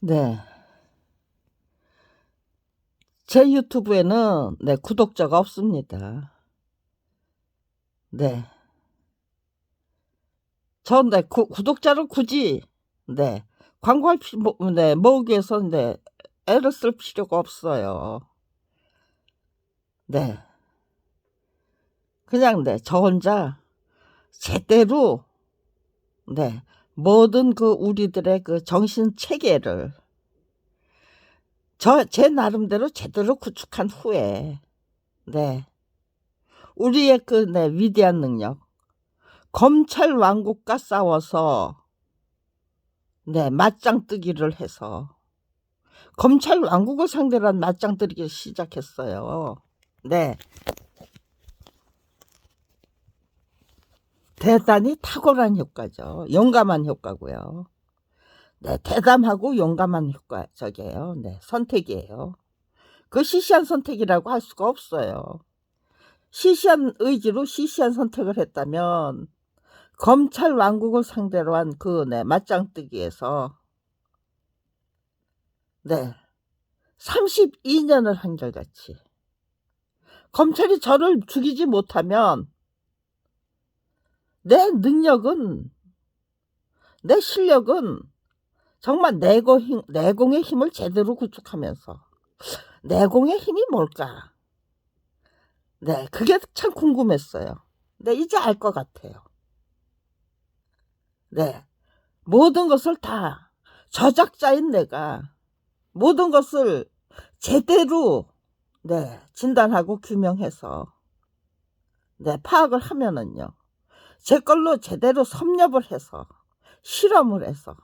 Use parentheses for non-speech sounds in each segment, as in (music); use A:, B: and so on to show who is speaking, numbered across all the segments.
A: 네. 제 유튜브에는 네, 구독자가 없습니다. 네. 전 네, 구, 구독자를 굳이 네, 광고할 피, 뭐, 네, 모으기 위해서 네, 애를 쓸 필요가 없어요. 네. 그냥 네, 저 혼자 제대로 네, 모든 그 우리들의 그 정신 체계를 저 제 나름대로 제대로 구축한 후에 네 우리의 그네 위대한 능력 검찰 왕국과 싸워서 네 맞짱뜨기를 해서 검찰 왕국을 상대로 한 맞짱뜨기를 시작했어요. 네. 대단히 탁월한 효과죠. 용감한 효과고요. 네, 대담하고 용감한 효과 저게요. 네, 선택이에요. 그 시시한 선택이라고 할 수가 없어요. 시시한 의지로 시시한 선택을 했다면 검찰 왕국을 상대로 한 그 네, 맞짱뜨기에서 네, 32년을 한결같이 검찰이 저를 죽이지 못하면 내 능력은 내 실력은 정말 내공, 힘, 내공의 힘을 제대로 구축하면서 내공의 힘이 뭘까? 네, 그게 참 궁금했어요. 네, 이제 알 것 같아요. 네, 모든 것을 다 저작자인 내가 모든 것을 제대로 네, 진단하고 규명해서 네, 파악을 하면은요. 제 걸로 제대로 섭렵을 해서 실험을 해서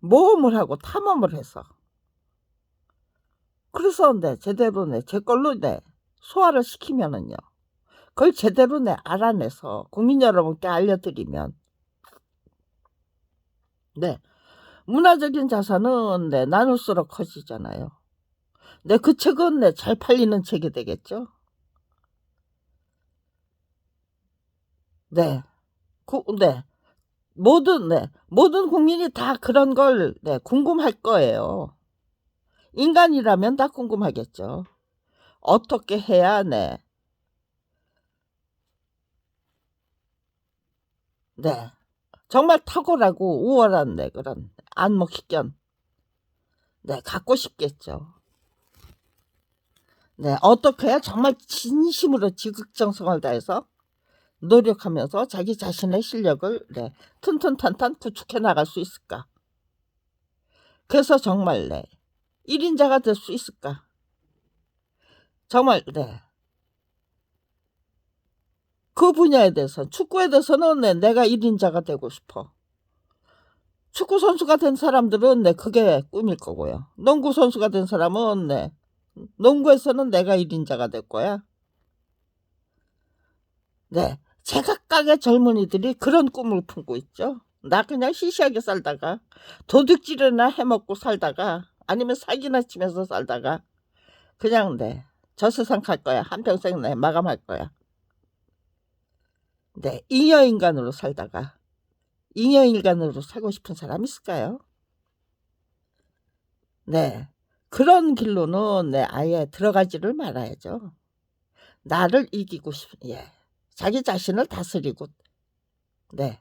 A: 모험을 하고 탐험을 해서 그래서 네 제대로 네제 걸로 네 소화를 시키면은요 그걸 제대로 네 알아내서 국민 여러분께 알려드리면 네 문화적인 자산은 네 나눌수록 커지잖아요. 네그 책은 네잘 팔리는 책이 되겠죠. 네. 그, 네. 모든, 네. 모든 국민이 다 그런 걸, 네, 궁금할 거예요. 인간이라면 다 궁금하겠죠. 어떻게 해야, 네. 네. 정말 탁월하고 우월한, 네, 그런 안목희견. 네, 갖고 싶겠죠. 네, 어떻게 해야 정말 진심으로 지극정성을 다해서 노력하면서 자기 자신의 실력을 네, 튼튼탄탄 구축해 나갈 수 있을까? 그래서 정말 네, 1인자가 될 수 있을까? 정말 네. 그 분야에 대해서 축구에 대해서는 네, 내가 1인자가 되고 싶어. 축구 선수가 된 사람들은 네, 그게 꿈일 거고요. 농구 선수가 된 사람은 네, 농구에서는 내가 1인자가 될 거야. 네. 제각각의 젊은이들이 그런 꿈을 품고 있죠. 나 그냥 시시하게 살다가 도둑질이나 해먹고 살다가 아니면 사기나 치면서 살다가 그냥 네, 저 세상 갈 거야. 한평생 내 마감할 거야. 네, 잉여인간으로 살다가 잉여인간으로 살고 싶은 사람 있을까요? 네, 그런 길로는 네, 아예 들어가지를 말아야죠. 나를 이기고 싶, 예. 자기 자신을 다스리고, 네.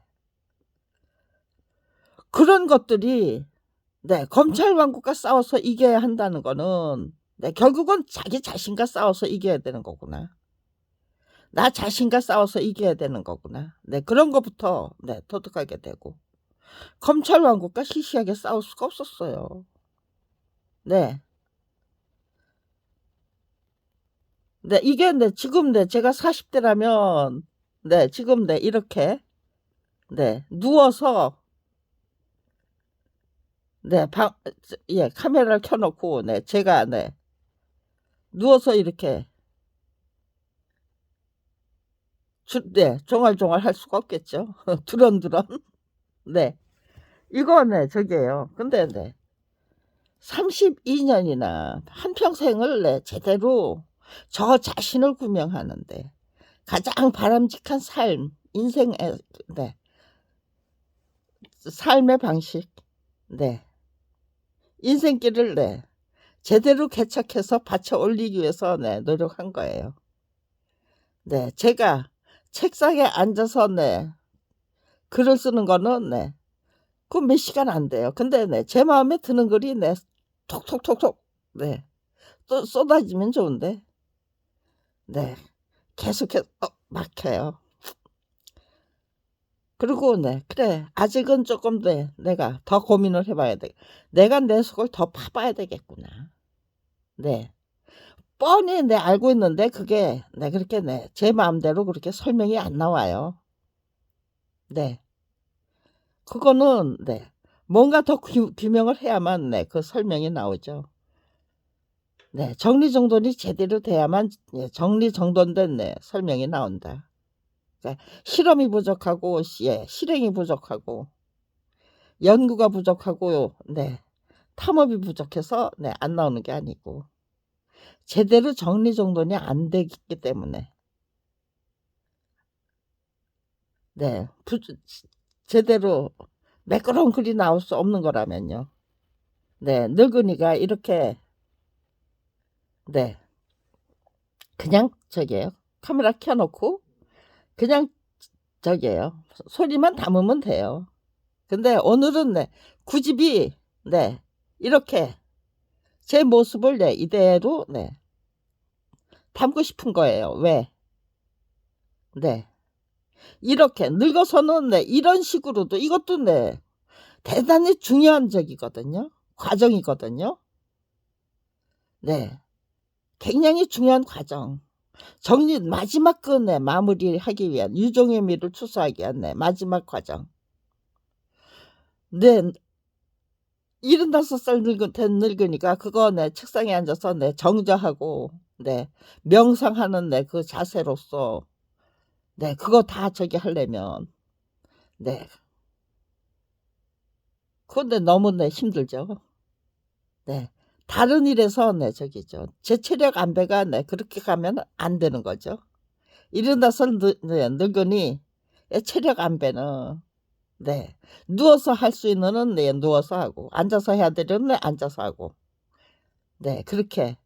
A: 그런 것들이, 네, 검찰 왕국과 싸워서 이겨야 한다는 거는, 네, 결국은 자기 자신과 싸워서 이겨야 되는 거구나. 나 자신과 싸워서 이겨야 되는 거구나. 네, 그런 것부터, 네, 터득하게 되고. 검찰 왕국과 시시하게 싸울 수가 없었어요. 네. 네, 이게 네, 지금 네, 제가 40대라면 네, 지금 네, 이렇게 네, 누워서 네, 방, 예, 카메라를 켜놓고 네, 제가 네, 누워서 이렇게 주, 네, 종알종알 할 수가 없겠죠. (laughs) 두런두런. 네. 이거 네, 저게요. 근데 네. 32년이나 한평생을 네, 제대로 저 자신을 구명하는데 가장 바람직한 삶, 인생의 네. 삶의 방식, 네. 인생길을 네, 제대로 개척해서 받쳐 올리기 위해서 네, 노력한 거예요. 네, 제가 책상에 앉아서 네, 글을 쓰는 거는 네, 그몇 시간 안 돼요. 근데 네, 제 마음에 드는 글이 네, 톡톡톡톡 네, 또 쏟아지면 좋은데 네, 계속해서 어, 막혀요. 그리고 네, 그래 아직은 조금 네, 내가 더 고민을 해봐야 돼. 내가 내 속을 더 파봐야 되겠구나. 네. 뻔히 내 알고 있는데 그게 네 그렇게 네제 마음대로 그렇게 설명이 안 나와요. 네. 그거는 네 뭔가 더 규, 규명을 해야만 네그 설명이 나오죠. 네 정리정돈이 제대로 돼야만 예, 정리정돈된 네 설명이 나온다. 그러니까 실험이 부족하고 예, 실행이 부족하고 연구가 부족하고 네 탐험이 부족해서 네 안 나오는 게 아니고 제대로 정리정돈이 안 되기 때문에 네 부, 제대로 매끄러운 글이 나올 수 없는 거라면요. 네 늙은이가 이렇게 네 그냥 저기에요 카메라 켜놓고 그냥 저기에요 소리만 담으면 돼요. 근데 오늘은 네 구집이 네 이렇게 제 모습을 네 이대로 네 담고 싶은 거예요. 왜? 네. 이렇게 늙어서는 네 이런 식으로도 이것도 네 대단히 중요한 적이거든요. 과정이거든요. 네. 굉장히 중요한 과정. 정리 마지막 끝에 마무리하기 위한 유종의 미를 추수하기 위한 네, 마지막 과정. 네, 75살 늙은, 된 늙으니까 그거 내 책상에 앉아서 내 정저하고 네 명상하는 내 그 자세로서 네 그거 다 저기 하려면 네 그런데 너무 네 힘들죠. 네 다른 일에서 네 저기죠 제 체력 안배가 네 그렇게 가면 안 되는 거죠. 일어나서 늙, 네, 늙으니 체력 안배는 네. 누워서 할 수 있는 네, 누워서 하고 앉아서 해야 되는 네, 앉아서 하고 네, 그렇게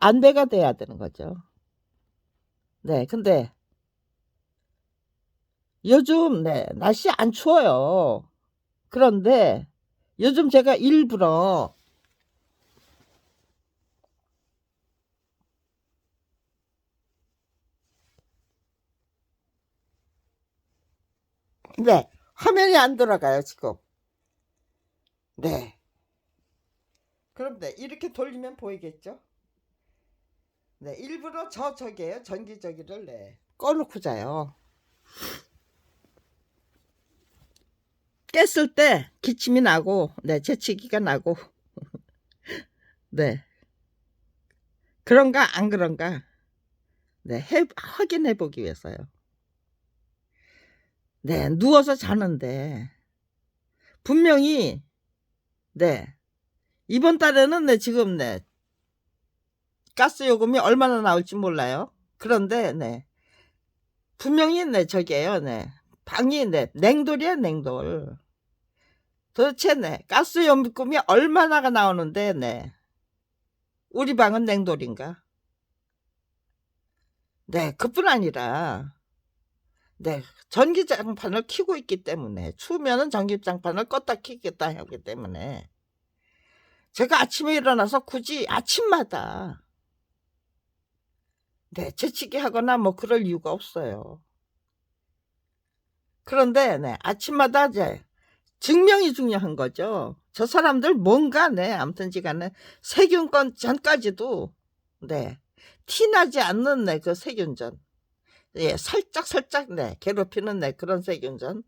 A: 안배가 돼야 되는 거죠. 네, 근데 요즘 네, 날씨 안 추워요. 그런데 요즘 제가 일부러 네, 화면이 안 돌아가요, 지금. 네. 그럼 네, 이렇게 돌리면 보이겠죠? 네, 일부러 저 저기에요. 전기저기를 네, 꺼놓고 자요. 깼을 때 기침이 나고, 네, 재채기가 나고, (laughs) 네. 그런가, 안 그런가? 네, 해, 확인해 보기 위해서요. 네, 누워서 자는데 분명히 네 이번 달에는 네 지금 네 가스 요금이 얼마나 나올지 몰라요. 그런데 네 분명히 네 저기에요. 네 방이 네 냉돌이야 냉돌. 도대체 네 가스 요금이 얼마나가 나오는데 네 우리 방은 냉돌인가? 네 그뿐 아니라 네, 전기장판을 켜고 있기 때문에 추우면은 전기장판을 껐다 켜겠다 하기 때문에 제가 아침에 일어나서 굳이 아침마다 네, 재치기 하거나 뭐 그럴 이유가 없어요. 그런데 네, 아침마다 이제 증명이 중요한 거죠. 저 사람들 뭔가 네, 아무튼지 간에 세균권 전까지도 네, 티나지 않는 네, 그 세균전 예, 살짝 살짝 네 괴롭히는 네 그런 세균전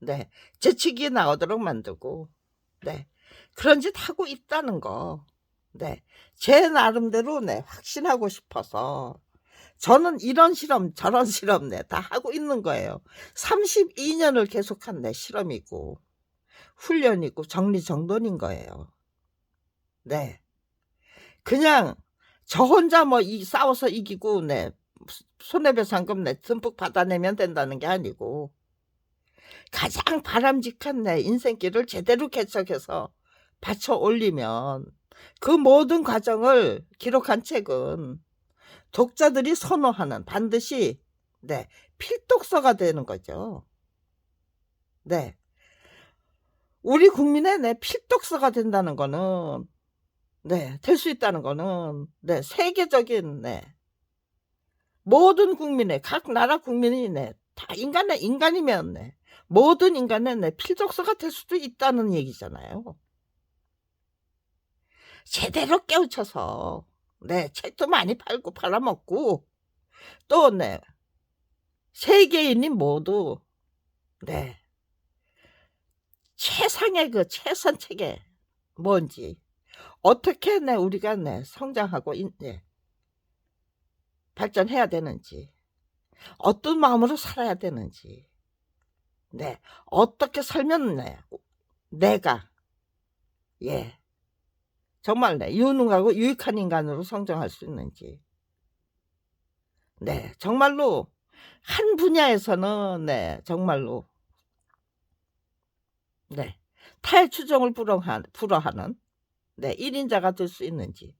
A: 네 재치기 나오도록 만들고 네 그런 짓 하고 있다는 거. 네. 제 나름대로 네 확신하고 싶어서 저는 이런 실험 저런 실험 네 다 하고 있는 거예요. 32년을 계속한 내 실험이고 훈련이고 정리정돈인 거예요. 네. 그냥 저 혼자 뭐 이 싸워서 이기고 네 손해배상금 내 듬뿍 받아내면 된다는 게 아니고 가장 바람직한 내 인생길을 제대로 개척해서 받쳐 올리면 그 모든 과정을 기록한 책은 독자들이 선호하는 반드시 네, 필독서가 되는 거죠. 네. 우리 국민의 네, 필독서가 된다는 거는 네, 될 수 있다는 거는 네, 세계적인 네, 모든 국민의 각 나라 국민이 네, 다 인간의 인간이면 네, 모든 인간의 네, 필독서가 될 수도 있다는 얘기잖아요. 제대로 깨우쳐서 네, 책도 많이 팔고 팔아먹고 또 네, 세계인이 모두 네, 최상의 그 최선 책에 뭔지 어떻게 네, 우리가 네, 성장하고 인, 네, 발전해야 되는지 어떤 마음으로 살아야 되는지 네, 어떻게 살면 네, 내가 예 정말 네, 유능하고 유익한 인간으로 성장할 수 있는지. 네 정말로 한 분야에서는 네 정말로 네 탈추정을 불허하는 네 1인자가 될 수 있는지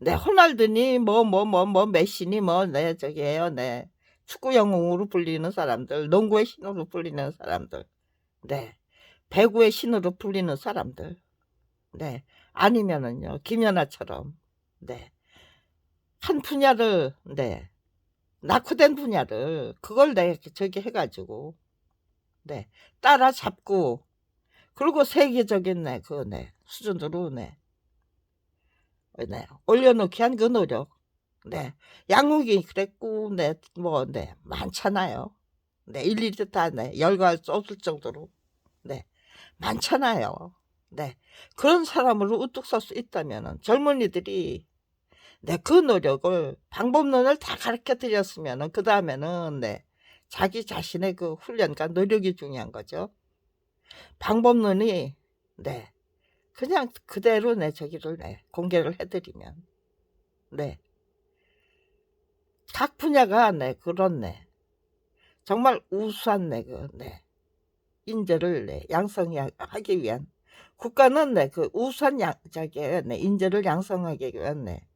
A: 네 호날두니 뭐 뭐 뭐 뭐 메시니 뭐 네 저기에요. 네. 축구 영웅으로 불리는 사람들 농구의 신으로 불리는 사람들. 네. 배구의 신으로 불리는 사람들. 네. 아니면은요 김연아처럼. 네 한 분야를 네. 낙후된 분야를 그걸 내 저기 해 가지고 네. 따라잡고 그리고 세계적인 네 그네 수준으로 네, 네. 올려놓기 한 그 노력. 네. 양욱이 그랬고 네. 뭐 네. 많잖아요. 네. 일일이 다 네. 열과 쏟을 정도로. 네. 많잖아요. 네. 그런 사람으로 우뚝 설 수 있다면은 젊은이들이 네, 그 노력을 방법론을 다 가르쳐 드렸으면은 그 다음에는 네, 자기 자신의 그 훈련과 노력이 중요한 거죠. 방법론이 네, 그냥 그대로 네 저기를 네, 공개를 해드리면. 네, 각 분야가 네 그런 네. 정말 우수한 네그 네, 인재를 네, 양성하기 위한. 국가는 네 그 우수한 양 저기 네, 인재를 양성하기 위한 네.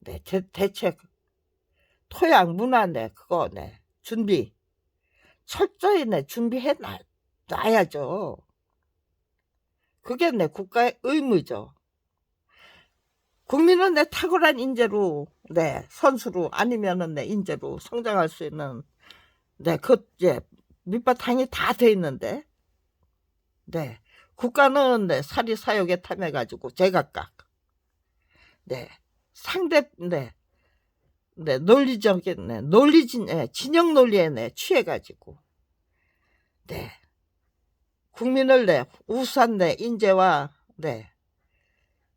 A: 네, 대, 대책, 토양, 문화, 네, 그거, 네, 준비. 철저히, 네, 준비해 놔, 놔야죠. 그게 내 국가의 의무죠. 국민은 내 탁월한 인재로, 네, 선수로, 아니면은 내 인재로 성장할 수 있는, 네, 그, 예, 밑바탕이 다 돼 있는데, 네, 국가는 네, 사리 사욕에 탐해 가지고 제각각, 네, 상대 네. 네, 논리적인 네, 논리 진 네, 진영 논리에 네, 취해 가지고 네. 국민을 네, 우수한 네, 인재와 네.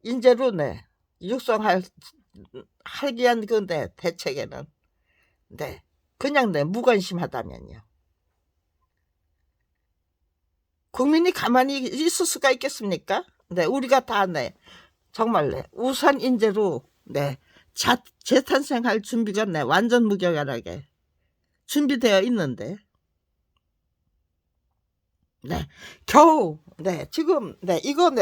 A: 인재로 네, 육성할 하기 위한 그 네, 대책에는 네. 그냥 네, 무관심하다면요. 국민이 가만히 있을 수가 있겠습니까? 네, 우리가 다 네, 정말 네, 우수한 인재로 네. 자, 재탄생할 준비가 네, 완전 무결하게 준비되어 있는데, 네. 겨우, 네, 지금, 네, 이거 네.